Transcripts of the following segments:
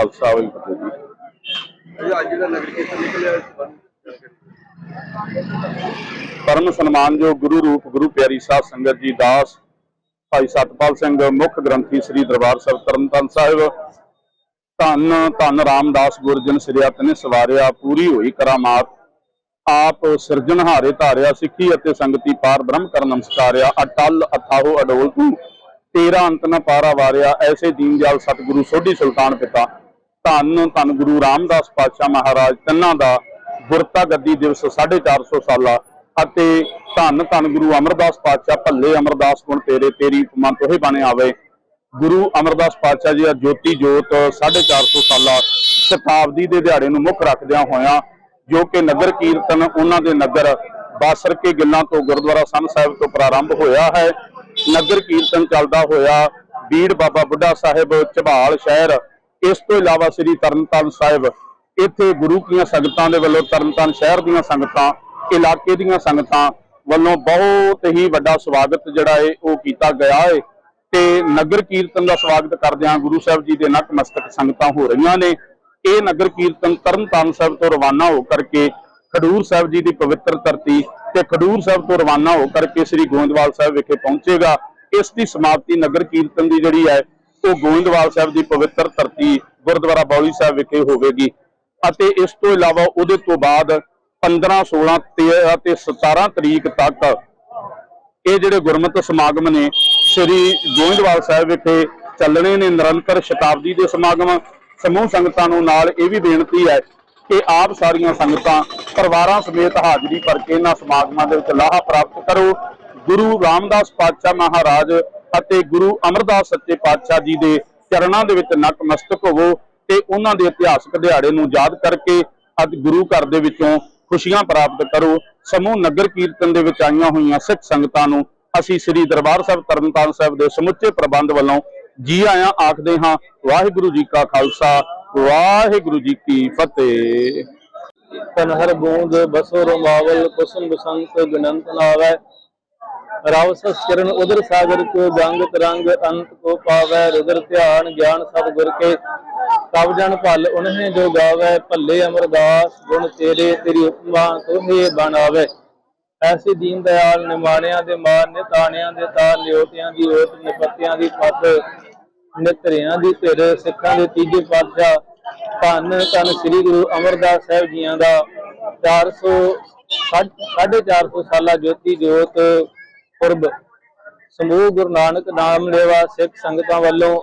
ਖਾਲਸਾ ਵਾਹਿਗੁਰੂ ਜੀ ਕੀ ਫਤਿਹ ਅੱਜ ਜਿਹੜਾ ਨਗਰ ਕੀਰਤਨ ਨਿਕਲਿਆ ਇਸ ਬਾਰੇ ਪਰਮ ਸਨਮਾਨਯੋਗ ਗੁਰੂ ਰੂਪ ਗੁਰੂ ਪਿਆਰੀ ਸਾਧ ਸੰਗਤ ਜੀ ਦਾਸ ਭਾਈ ਸਤਪਾਲ ਸਿੰਘ ਮੁੱਖ ਗ੍ਰੰਥੀ ਸ੍ਰੀ ਦਰਬਾਰ ਸਾਹਿਬ ਤਰਨਤਾਰਨ ਸਾਹਿਬ। ਧੰਨ ਧੰਨ ਰਾਮਦਾਸ ਗੁਰਜਨ ਸਿਰਿਆਤ ਨੇ ਸਵਾਰਿਆ ਪੂਰੀ ਹੋਈ ਕਰਾਮਾਤ। ਆਪ ਸਿਰਜਣਹਾਰੇ ਧਾਰਿਆ ਸਿੱਖੀ ਅਤੇ ਸੰਗਤੀ ਪਾਰ ਬ੍ਰਹਮ ਕਰ ਨਮਸਕਾਰਿਆ। ਅਟਲ ਅਥਾਹੋ ਅਡੋਲ ਤੂੰ। ਤੇਰਾ ਅੰਤ ਨ ਪਾਰਾ ਵਾਰਿਆ ਐਸੇ ਦੀਨਦਿਆਲ ਸਤਿਗੁਰੂ ਸੋਢੀ ਸੁਲਤਾਨ ਪਿਤਾ। ਧੰਨ ਧੰਨ ਗੁਰੂ ਰਾਮਦਾਸ ਪਾਤਸ਼ਾਹ ਮਹਾਰਾਜ, ਤਿੰਨਾਂ ਦਾ ਗੁਰਤਾ ਗੱਦੀ ਦਿਵਸ 450 ਸਾਲਾ। ਅਤੇ ਧੰਨ ਧੰਨ ਗੁਰੂ ਅਮਰਦਾਸ ਪਾਤਸ਼ਾਹ, ਭੱਲੇ ਅਮਰਦਾਸ ਗੁਣ ਤੇਰੇ, ਤੇਰੀ ਉਪਮਾ ਤੋਹੇ ਬਣੇ ਆਵੇ। ਗੁਰੂ ਅਮਰਦਾਸ ਪਾਤਸ਼ਾਹ ਜੀ ਦਾ ਜੋਤੀ ਜੋਤ 450 ਸਾਲਾ ਸ਼ਤਾਬਦੀ ਦੇ ਦਿਹਾੜੇ ਨੂੰ ਮੁੱਖ ਰੱਖਦਿਆਂ ਹੋਇਆਂ, ਜੋ ਕਿ ਨਗਰ ਕੀਰਤਨ ਉਹਨਾਂ ਦੇ ਨਗਰ ਬਾਸਰ ਕੇ ਗਿੱਲਾਂ ਤੋਂ ਗੁਰਦੁਆਰਾ ਸੰਨ ਸਾਹਿਬ ਤੋਂ ਪ੍ਰਾਰੰਭ ਹੋਇਆ ਹੈ। ਨਗਰ ਕੀਰਤਨ ਚੱਲਦਾ ਹੋਇਆ, ਬੀੜ ਬਾਬਾ ਬੁੱਢਾ ਸਾਹਿਬ, ਝਬਾਲ ਸ਼ਹਿਰ ਇਸ ਤੋਂ ਇਲਾਵਾ ਸ੍ਰੀ ਤਰਨਤਾਰਨ ਸਾਹਿਬ, ਇੱਥੇ ਗੁਰੂ ਕੀਆਂ ਸੰਗਤਾਂ ਦੇ ਵੱਲੋਂ ਤਰਨਤਾਰਨ ਸ਼ਹਿਰ ਦੀਆਂ ਸੰਗਤਾਂ, ਇਲਾਕੇ ਦੀਆਂ ਸੰਗਤਾਂ ਵੱਲੋਂ ਬਹੁਤ ਹੀ ਵੱਡਾ ਸਵਾਗਤ ਜਿਹੜਾ ਹੈ ਉਹ ਕੀਤਾ ਗਿਆ ਹੈ ਤੇ ਨਗਰ ਕੀਰਤਨ ਦਾ ਸਵਾਗਤ ਕਰਦਿਆਂ ਗੁਰੂ ਸਾਹਿਬ ਜੀ ਦੇ ਨਤਮਸਤਕ ਸੰਗਤਾਂ ਹੋ ਰਹੀਆਂ ਨੇ। ਇਹ ਨਗਰ ਕੀਰਤਨ ਤਰਨਤਾਰਨ ਸਾਹਿਬ ਤੋਂ ਰਵਾਨਾ ਹੋ ਕਰਕੇ ਖਡੂਰ ਸਾਹਿਬ ਜੀ ਦੀ ਪਵਿੱਤਰ ਧਰਤੀ ਤੇ ਖਡੂਰ ਸਾਹਿਬ ਤੋਂ ਰਵਾਨਾ ਹੋ ਕਰਕੇ ਸ੍ਰੀ ਗੋਇੰਦਵਾਲ ਸਾਹਿਬ ਵਿਖੇ ਪਹੁੰਚੇਗਾ। ਇਸ ਦੀ ਸਮਾਪਤੀ ਨਗਰ ਕੀਰਤਨ ਦੀ ਜਿਹੜੀ ਹੈ ਉਹ ਗੋਇੰਦਵਾਲ ਸਾਹਿਬ ਦੀ ਪਵਿੱਤਰ ਧਰਤੀ ਗੁਰਦੁਆਰਾ ਬੌਲੀ ਸਾਹਿਬ ਵਿਖੇ ਹੋਵੇਗੀ ਅਤੇ ਇਸ ਤੋਂ ਇਲਾਵਾ ਉਹਦੇ ਤੋਂ ਬਾਅਦ 15 16 ਤੇ 17 ਤਰੀਕ ਤੱਕ ਇਹ ਜਿਹੜੇ ਗੁਰਮਤਿ ਸਮਾਗਮ ਨੇ, ਸ੍ਰੀ ਗੋਇੰਦਵਾਲ ਸਾਹਿਬ ਵਿਖੇ ਚੱਲਣੇ ਨੇ ਨਿਰੰਤਰ ਸ਼ਤਾਬਦੀ ਦੇ ਸਮਾਗਮ। ਸਮੂਹ ਸੰਗਤਾਂ ਨੂੰ ਨਾਲ ਇਹ ਵੀ ਬੇਨਤੀ ਹੈ ਕਿ ਆਪ ਸਾਰੀਆਂ ਸੰਗਤਾਂ ਪਰਿਵਾਰਾਂ ਸਮੇਤ ਹਾਜ਼ਰੀ ਭਰ ਕੇ ਇਹਨਾਂ ਸਮਾਗਮਾਂ ਦੇ ਵਿੱਚ ਲਾਹਾ ਪ੍ਰਾਪਤ ਕਰੋ। ਗੁਰੂ ਰਾਮਦਾਸ ਪਾਤਸ਼ਾਹ ਮਹਾਰਾਜ ਅਤੇ ਗੁਰੂ ਅਮਰਦਾਸ ਸੱਚੇ ਪਾਤਸ਼ਾਹ ਜੀ ਦੇ ਚਰਨਾਂ ਦੇ ਵਿੱਚ ਨਤਮਸਤਕ ਹੋਵੋ ਤੇ ਉਹਨਾਂ ਦੇ ਇਤਿਹਾਸਕ ਦਿਹਾੜੇ ਨੂੰ ਯਾਦ ਕਰਕੇ ਅੱਜ ਗੁਰੂ ਘਰ ਦੇ ਵਿੱਚੋਂ ਖੁਸ਼ੀਆਂ ਪ੍ਰਾਪਤ ਕਰੋ। ਸਮੂਹ ਨਗਰ ਕੀਰਤਨ ਦੇ ਵਿੱਚ ਆਈਆਂ ਹੋਈਆਂ ਸਿੱਖ ਸੰਗਤਾਂ ਨੂੰ ਅਸੀਂ ਸ੍ਰੀ ਦਰਬਾਰ ਸਾਹਿਬ ਤਰਨਤਾਰਨ ਸਾਹਿਬ ਦੇ ਸਮੁੱਚੇ ਪ੍ਰਬੰਧ ਵੱਲੋਂ ਜੀ ਆਇਆਂ ਆਖਦੇ ਹਾਂ, ਵਾਹਿਗੁਰੂ ਜੀ ਕਾ ਖਾਲਸਾ, ਵਾਹਿਗੁਰੂ ਜੀ ਕੀ ਫਤਿਹ। ਤਨ ਬੂੰਦ ਬਸੋ ਰਮਾਵਲ ਕੁਸੁਮ ਬਸੰਤ ਗਨੰਤ ਨਾਵੈ ਰਾਵ ਸਸ ਚਰਨ ਉਦਰ ਸਾਗਰ ਕੋ ਗੰਗ ਤਰੰਗ ਅੰਤ ਕੋ ਪਾਵੈ, ਰੁਦਰ ਧਿਆਨ ਗਿਆਨ ਸਤ ਗੁਰ ਕੇ। ਤਬ ਜਨ ਭਲ ਉਨਹੇ ਜੋ ਗਾਵੈ, ਭੱਲੇ ਅਮਰਦਾਸ ਗੁਣ ਤੇਰੇ, ਤੇਰੀ ਉਪਮਾ ਤੋਹੇ ਬਣਾਵੇ ਐਸੀ ਦੀਨ ਦਇਆਲ ਨਿਮਾਣਿਆਂ ਦੇ ਮਾਨ, ਨਿਤਾਣਿਆਂ ਦੇ ਤਾਰ ਲਿਓਟਿਆਂ ਦੀ ਓਟ, ਨਿਪਤਿਆਂ ਦੀ ਪੱਤ ਨਿਤਰਿਆਂ ਦੀ ਧਿਰ, ਸਿੱਖਾਂ ਦੇ ਤੀਜੇ ਪਾਤਸ਼ਾਹ। ਧੰਨ ਧੰਨ ਸ੍ਰੀ ਗੁਰੂ ਅਮਰਦਾਸ ਸਾਹਿਬ ਜੀਆਂ ਦਾ। 400 450 ਸਾਲਾ ਜੋਤੀ ਜੋਤ ਪੁਰਬ। ਸਮੂਹ ਗੁਰੂ ਨਾਨਕ ਨਾਮ ਲੇਵਾ ਸਿੱਖ ਸੰਗਤਾਂ ਵੱਲੋਂ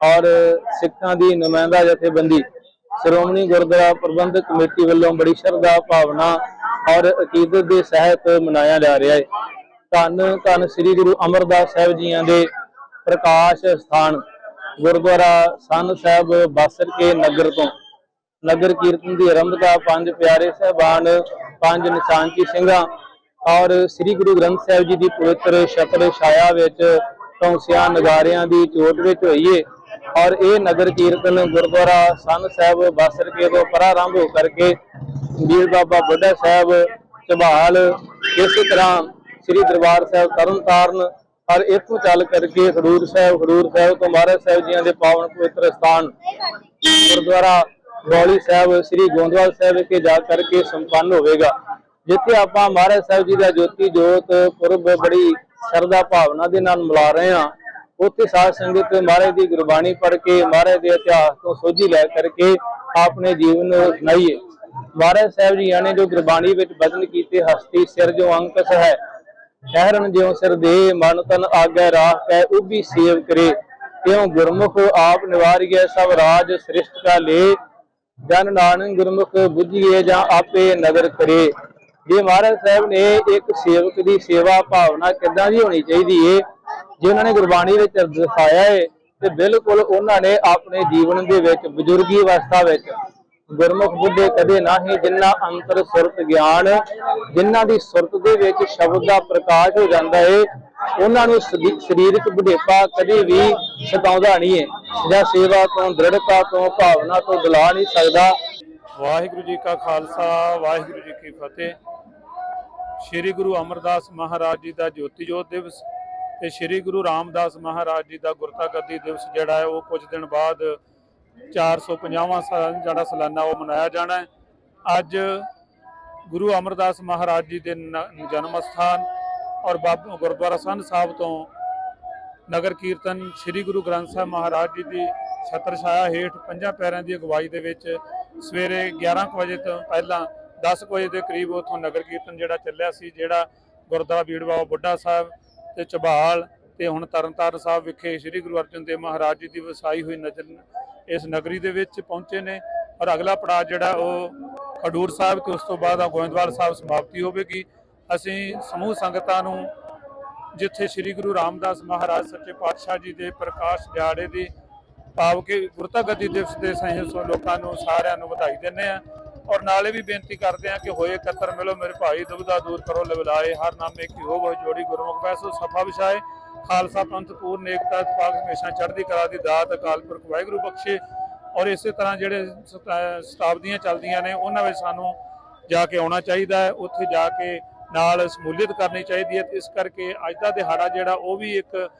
ਔਰ ਸਿੱਖਾਂ ਦੀ ਨੁਮਾਇੰਦਾ ਜਥੇਬੰਦੀ ਸ਼੍ਰੋਮਣੀ ਗੁਰਦੁਆਰਾ ਪ੍ਰਬੰਧਕ ਕਮੇਟੀ ਵੱਲੋਂ ਬੜੀ ਸ਼ਰਧਾ ਭਾਵਨਾ ਔਰ ਅਕੀਦਤ ਦੇ ਸਹਿਤ ਮਨਾਇਆ ਜਾ ਰਿਹਾ ਹੈ। ਧੰਨ ਧੰਨ ਸ੍ਰੀ ਗੁਰੂ ਅਮਰਦਾਸ ਸਾਹਿਬ ਜੀਆਂ ਦੇ ਪ੍ਰਕਾਸ਼ ਸਥਾਨ, ਗੁਰਦੁਆਰਾ ਸੰਨ ਸਾਹਿਬ ਬਾਸਰ ਕੇ ਨਗਰ ਤੋਂ। ਨਗਰ ਕੀਰਤਨ ਦੀ ਆਰੰਭਤਾ ਪੰਜ ਪਿਆਰੇ ਸਹਿਬਾਨ, ਪੰਜ ਨਿਸ਼ਾਨਚੀ ਸਿੰਘਾਂ ਔਰ ਸ੍ਰੀ ਗੁਰੂ ਗ੍ਰੰਥ ਸਾਹਿਬ ਜੀ ਦੀ ਪਵਿੱਤਰ ਛਤਰ ਛਾਇਆ ਵਿੱਚ ਧੌਂਸਿਆਂ ਨਗਾਰਿਆਂ ਦੀ ਚੋਟ ਵਿੱਚ ਹੋਈਏ ਔਰ ਇਹ ਨਗਰ ਕੀਰਤਨ ਗੁਰਦੁਆਰਾ ਸੰਨ ਸਾਹਿਬ ਬਾਸਰਕੇ ਤੋਂ ਪ੍ਰਾਰੰਭ ਹੋ ਕਰਕੇ ਵੀਰ ਬਾਬਾ ਬੁੱਢਾ ਸਾਹਿਬ ਚਬਾਲ ਇਸ ਤਰ੍ਹਾਂ ਸ੍ਰੀ ਦਰਬਾਰ ਸਾਹਿਬ ਤਰਨਤਾਰਨ ਔਰ ਇੱਥੋਂ ਚੱਲ ਕਰਕੇ ਖਡੂਰ ਸਾਹਿਬ ਖਡੂਰ ਸਾਹਿਬ ਤੋਂ ਮਹਾਰਾਜ ਸਾਹਿਬ ਜੀਆਂ ਦੇ ਪਾਵਨ ਪਵਿੱਤਰ ਸਥਾਨ ਗੁਰਦੁਆਰਾ ਗੋਲੀ ਸਾਹਿਬ, ਸ੍ਰੀ ਗੋਂਦਵਾਲ ਸਾਹਿਬ ਵਿਖੇ ਜਾ ਕਰਕੇ ਸੰਪੰਨ ਹੋਵੇਗਾ। ਜਿੱਥੇ ਆਪਾਂ ਮਹਾਰਾਜ ਸਾਹਿਬ ਜੀ ਦਾ ਜੋਤੀ ਜੋਤ, ਪੁਰਬ ਬੜੀ ਸ਼ਰਧਾ ਭਾਵਨਾ ਦੇ ਨਾਲ ਮਲਾ ਰਹੇ ਹਾਂ, ਉੱਥੇ ਸਾਧ ਸੰਗਤ ਮਹਾਰਾਜ ਦੀ ਗੁਰਬਾਣੀ ਪੜ੍ਹ ਕੇ, ਮਹਾਰਾਜ ਦੇ ਇਤਿਹਾਸ ਤੋਂ ਸੋਝੀ ਲੈ ਕਰਕੇ ਆਪਣੇ ਜੀਵਨ ਨੂੰ ਸੁਣਾਈਏ ਮਹਾਰਾਜ ਸਾਹਿਬ ਜੀ ਨੇ ਜੋ ਗੁਰਬਾਣੀ ਵਿੱਚ ਬਚਨ ਕੀਤੇ, ਹਸਤੀ ਸਿਰ ਜੋ ਅੰਕਸ ਹੈ, ਠਹਿਰਨ ਜਿਉ ਸਿਰ ਦੇ, ਮਨ ਤਨ ਆਗੇ ਰਾਹ ਕੈ ਉਭੀ ਸੇਵ ਕਰੇ। ਤਿਉ ਗੁਰਮੁਖ ਆਪ ਨਿਵਾਰਿਐ, ਸਭ ਰਾਜ ਸ੍ਰਿਸ਼ਟ ਕਾ ਲੇ। ਜਨ ਨਾਨਕ ਗੁਰਮੁਖ ਬੁੱਝੀਏ ਜਾਂ ਆਪੇ ਨਦਰ ਕਰੇ। ਜੇ ਮਹਾਰਾਜ ਸਾਹਿਬ ਨੇ ਇੱਕ ਸੇਵਕ ਦੀ ਸੇਵਾ ਭਾਵਨਾ ਕਿੱਦਾਂ ਦੀ ਹੋਣੀ ਚਾਹੀਦੀ ਏ, ਜੇ ਉਹਨਾਂ ਨੇ ਗੁਰਬਾਣੀ ਵਿੱਚ ਦਿਖਾਇਆ ਏ, ਤੇ ਬਿਲਕੁਲ ਉਹਨਾਂ ਨੇ ਆਪਣੇ ਜੀਵਨ ਦੇ ਵਿੱਚ ਬਜ਼ੁਰਗੀ ਅਵਸਥਾ ਵਿੱਚ ਗੁਰਮੁਖ ਬੁੱਧੇ ਕਦੇ ਨਾ ਹੀ ਜਿੰਨਾ ਅੰਤਰ ਸੁਰਤ ਗਿਆਨ ਜਿਨ੍ਹਾਂ ਦੀ ਸੁਰਤ ਦੇ ਵਿੱਚ ਸ਼ਬਦ ਦਾ ਪ੍ਰਕਾਸ਼ ਹੋ ਜਾਂਦਾ ਏ, ਉਹਨਾਂ ਨੂੰ ਸਰੀਰਕ ਬੁਢੇਪਾ ਕਦੇ ਵੀ ਸਤਾਉਂਦਾ ਨਹੀਂ ਏ, ਜਾਂ ਸੇਵਾ ਤੋਂ, ਦ੍ਰਿੜਤਾ ਤੋਂ, ਭਾਵਨਾ ਤੋਂ ਬੁਲਾ ਨਹੀਂ ਸਕਦਾ। ਵਾਹਿਗੁਰੂ ਜੀ ਕਾ ਖਾਲਸਾ, ਵਾਹਿਗੁਰੂ ਜੀ ਕੀ ਫਤਿਹ। ਸ੍ਰੀ ਗੁਰੂ ਅਮਰਦਾਸ ਮਹਾਰਾਜ ਜੀ ਦਾ ਜੋਤੀ ਜੋਤ ਦਿਵਸ ਤੇ ਸ੍ਰੀ ਗੁਰੂ ਰਾਮਦਾਸ ਮਹਾਰਾਜ ਜੀ ਦਾ ਗੁਰਤਾਗੱਦੀ ਦਿਵਸ ਜਿਹੜਾ ਹੈ, ਉਹ ਕੁਝ ਦਿਨ ਬਾਅਦ 450ਵਾਂ ਸਾਲ ਜਿਹੜਾ ਸਾਲਾਨਾ ਉਹ ਮਨਾਇਆ ਜਾਣਾ ਹੈ। ਅੱਜ ਗੁਰੂ ਅਮਰਦਾਸ ਮਹਾਰਾਜ ਜੀ ਦੇ ਨ- ਜਨਮ ਸਥਾਨ ਔਰ ਬਾਬ- ਗੁਰਦੁਆਰਾ ਸੰਧ ਸਾਹਿਬ ਤੋਂ ਨਗਰ ਕੀਰਤਨ ਸ੍ਰੀ ਗੁਰੂ ਗ੍ਰੰਥ ਸਾਹਿਬ ਮਹਾਰਾਜ ਜੀ ਦੀ ਛਤਰ ਛਾਇਆ ਹੇਠ ਪੰਜਾਂ ਪੈਰਾਂ ਦੀ ਅਗਵਾਈ ਦੇ ਵਿੱਚ ਸਵੇਰੇ 11 ਕੁ ਵਜੇ ਤੋਂ ਪਹਿਲਾਂ 10 ਵਜੇ ਦੇ ਕਰੀਬ ਉਥੋਂ ਨਗਰ ਕੀਰਤਨ ਜਿਹੜਾ ਚੱਲਿਆ ਸੀ, ਜਿਹੜਾ ਗੁਰਦੁਆਰਾ ਬੀੜ ਬਾਬਾ ਬੁੱਢਾ ਸਾਹਿਬ ਤੇ ਚਬਾਲ ਤੇ ਹੁਣ ਤਰਨਤਾਰਨ ਸਾਹਿਬ ਵਿਖੇ ਸ੍ਰੀ ਗੁਰੂ ਅਰਜਨ ਦੇਵ ਮਹਾਰਾਜ ਜੀ ਦੀ ਵਸਾਈ ਹੋਈ ਨਜ਼ਰ ਇਸ ਨਗਰੀ ਦੇ ਵਿੱਚ ਪਹੁੰਚੇ ਨੇ ਔਰ ਅਗਲਾ ਪੜਾਅ ਜਿਹੜਾ ਉਹ ਖਡੂਰ ਸਾਹਿਬ ਤੇ ਉਸ ਤੋਂ ਬਾਅਦ ਗੋਇੰਦਵਾਲ ਸਾਹਿਬ ਸਮਾਪਤੀ ਹੋਵੇਗੀ। ਅਸੀਂ ਸਮੂਹ ਸੰਗਤਾਂ ਨੂੰ ਜਿੱਥੇ ਸ੍ਰੀ ਗੁਰੂ ਰਾਮਦਾਸ ਮਹਾਰਾਜ ਸੱਚੇ ਪਾਤਸ਼ਾਹ ਜੀ ਦੇ ਪ੍ਰਕਾਸ਼ ਦਿਹਾੜੇ ਦੀ ਭਾਵ ਕਿ ਗੁਰਤਾ ਗੱਦੀ ਦਿਵਸ ਦੇ ਸਹਿਯੋਗ ਲੋਕਾਂ ਨੂੰ ਸਾਰਿਆਂ ਨੂੰ ਵਧਾਈ ਦਿੰਦੇ ਆ ਔਰ ਨਾਲੇ ਵੀ ਬੇਨਤੀ ਕਰਦੇ ਆ ਕਿ ਹੋਏ ਕਤਰ ਮਿਲੋ, ਮੇਰੇ ਭਾਈ ਦੁਬਦਾ ਦੂਰ ਕਰੋ, ਲਵਲਾਏ, ਹਰ ਨਾਮੇ ਕੀ ਹੋ ਗੋ ਜੋੜੀ ਗੁਰਮੁਖ ਪੈਸੋ ਸਫਾ ਵਿਛਾਏ। ਖਾਲਸਾ ਪੰਥ ਪੂਰਨ ਏਕਤਾ ਪਾਕ ਹਮੇਸ਼ਾ ਚੜ੍ਹਦੀ ਕਲਾ ਦੀ ਦਾਤ, ਅਕਾਲ ਪੁਰਖ ਵਾਹਿਗੁਰੂ ਬਖਸ਼ੇ। ਔਰ ਇਸੇ ਤਰ੍ਹਾਂ ਜਿਹੜੇ ਸਤਾ- ਸ਼ਤਾਬਦੀਆਂ ਚੱਲਦੀਆਂ ਨੇ, ਉਹਨਾਂ ਵਿੱਚ ਸਾਨੂੰ ਜਾ ਕੇ ਆਉਣਾ ਚਾਹੀਦਾ ਹੈ। ਉੱਥੇ ਜਾ ਕੇ ਨਾਲ ਸਮੂਲੀਅਤ ਕਰਨੀ ਚਾਹੀਦੀ ਹੈ। ਇਸ ਕਰਕੇ ਅੱਜ ਦਾ ਦਿਹਾੜਾ ਜਿਹੜਾ, ਉਹ ਵੀ ਇੱਕ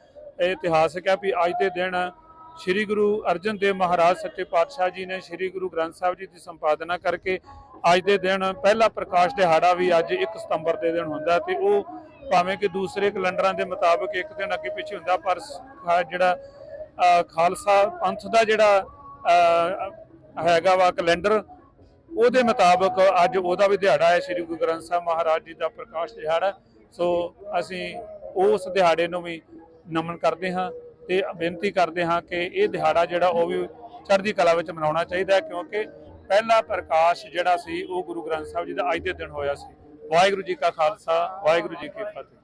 ਇਤਿਹਾਸਕ ਹੈ ਵੀ ਅੱਜ ਦੇ ਦਿਨ ਸ੍ਰੀ ਗੁਰੂ ਅਰਜਨ ਦੇਵ ਮਹਾਰਾਜ ਸੱਚੇ ਪਾਤਸ਼ਾਹ ਜੀ ਨੇ ਸ੍ਰੀ ਗੁਰੂ ਗ੍ਰੰਥ ਸਾਹਿਬ ਜੀ ਦੀ ਸੰਪਾਦਨਾ ਕਰਕੇ ਅੱਜ ਦੇ ਦਿਨ ਪਹਿਲਾ ਪ੍ਰਕਾਸ਼ ਦਿਹਾੜਾ ਵੀ ਅੱਜ 1 ਸਤੰਬਰ ਦੇ ਦਿਨ ਹੁੰਦਾ ਤੇ ਉਹ ਭਾਵੇਂ ਕਿ ਦੂਸਰੇ ਕੈਲੰਡਰਾਂ ਦੇ ਮੁਤਾਬਕ ਇੱਕ ਦਿਨ ਅੱਗੇ ਪਿੱਛੇ ਹੁੰਦਾ, ਪਰ ਜਿਹੜਾ ਖਾਲਸਾ ਪੰਥ ਦਾ ਜਿਹੜਾ ਹੈਗਾ ਵਾ ਕੈਲੰਡਰ, ਉਹਦੇ ਮੁਤਾਬਕ ਅੱਜ ਉਹਦਾ ਵੀ ਦਿਹਾੜਾ ਹੈ, ਸ੍ਰੀ ਗੁਰੂ ਗ੍ਰੰਥ ਸਾਹਿਬ ਮਹਾਰਾਜ ਜੀ ਦਾ ਪ੍ਰਕਾਸ਼ ਦਿਹਾੜਾ। ਸੋ ਅਸੀਂ ਉਸ ਦਿਹਾੜੇ ਨੂੰ ਵੀ ਨਮਨ ਕਰਦੇ ਹਾਂ। ਤੇ ਬੇਨਤੀ ਕਰਦੇ ਹਾਂ ਕਿ ਇਹ ਦਿਹਾੜਾ ਜਿਹੜਾ ਉਹ ਵੀ ਚੜ੍ਹਦੀ ਕਲਾ ਵਿੱਚ ਮਨਾਉਣਾ ਚਾਹੀਦਾ ਹੈ, ਕਿਉਂਕਿ ਪਹਿਲਾ ਪ੍ਰਕਾਸ਼ ਜਿਹੜਾ ਸੀ, ਉਹ ਗੁਰੂ ਗ੍ਰੰਥ ਸਾਹਿਬ ਜੀ ਦਾ ਅੱਜ ਦੇ ਦਿਨ ਹੋਇਆ ਸੀ। ਵਾਹਿਗੁਰੂ ਜੀ ਕਾ ਖਾਲਸਾ, ਵਾਹਿਗੁਰੂ ਜੀ ਕੀ ਫਤਿਹ।